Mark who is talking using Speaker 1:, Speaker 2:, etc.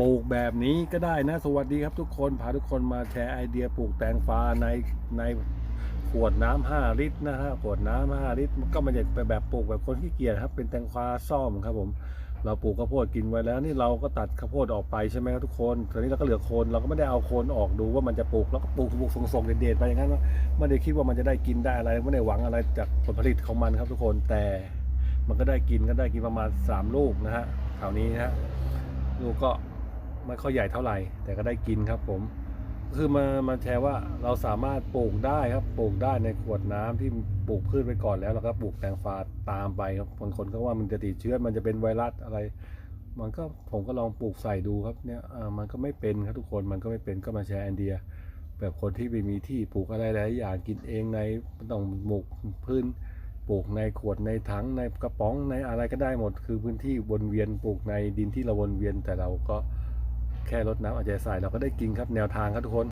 Speaker 1: ปลูกแบบนี้ก็ได้นะ สวัสดีครับทุกคนพาทุกคนมาแชร์ไอเดียปลูกแตงฟ้าในในขวดน้ำห้าลิตรนะฮะขวดน้ำห้าลิตรก็ไม่ใช่แบบปลูกแบบคนขี้เกียจครับ เป็นแตงฟ้าซ่อมครับผมเราปลูกข้าวโพดกินไว้แล้วนี่เราก็ตัดข้าวโพดออกไปใช่ไหมครับทุกคนตอนนี้เราก็เหลือโคนเราก็ไม่ได้เอาโคนออกดูว่ามันจะปลูกแล้วก็ปลูกปลูกส่งๆเด็ดๆไปอย่างนั้นว่าไม่ได้คิดว่ามันจะได้กินได้อะไรไม่ได้หวังอะไรจากผลผลิตของมันครับทุกคนแต่มันก็ได้กินก็ได้กินประมาณสามลูกนะฮะแถวนี้นะฮะลูกก็ ไม่ค่อยใหญ่เท่าไหร่ แต่ก็ได้กินครับผมคือมามาแชร์ว่าเราสามารถปลูกได้ครับปลูกได้ในขวดน้ำที่ปลูกพืชไว้ก่อนแล้วแล้วก็ปลูกแตงฟ้าตามไปครับบางคนก็ว่ามันจะติดเชื้อมันจะเป็นไวรัสอะไร มันก็ผมก็ลองปลูกใส่ดูครับเนี่ยอ่ามันก็ไม่เป็นครับทุกคนมันก็ไม่เป็นก็มาแชร์ไอเดีย แบบคนที่ไม่มีที่ปลูกอะไรหลายอย่างกินเองในต้องหมกพื้นปลูกในขวดในถังในกระป๋องในอะไรก็ได้หมด คือพื้นที่วนเวียนปลูกในดินที่เราวนเวียนแต่เราก็ แค่รดน้ำเอาใจใส่เราก็ได้กินครับแนวทางครับทุกคน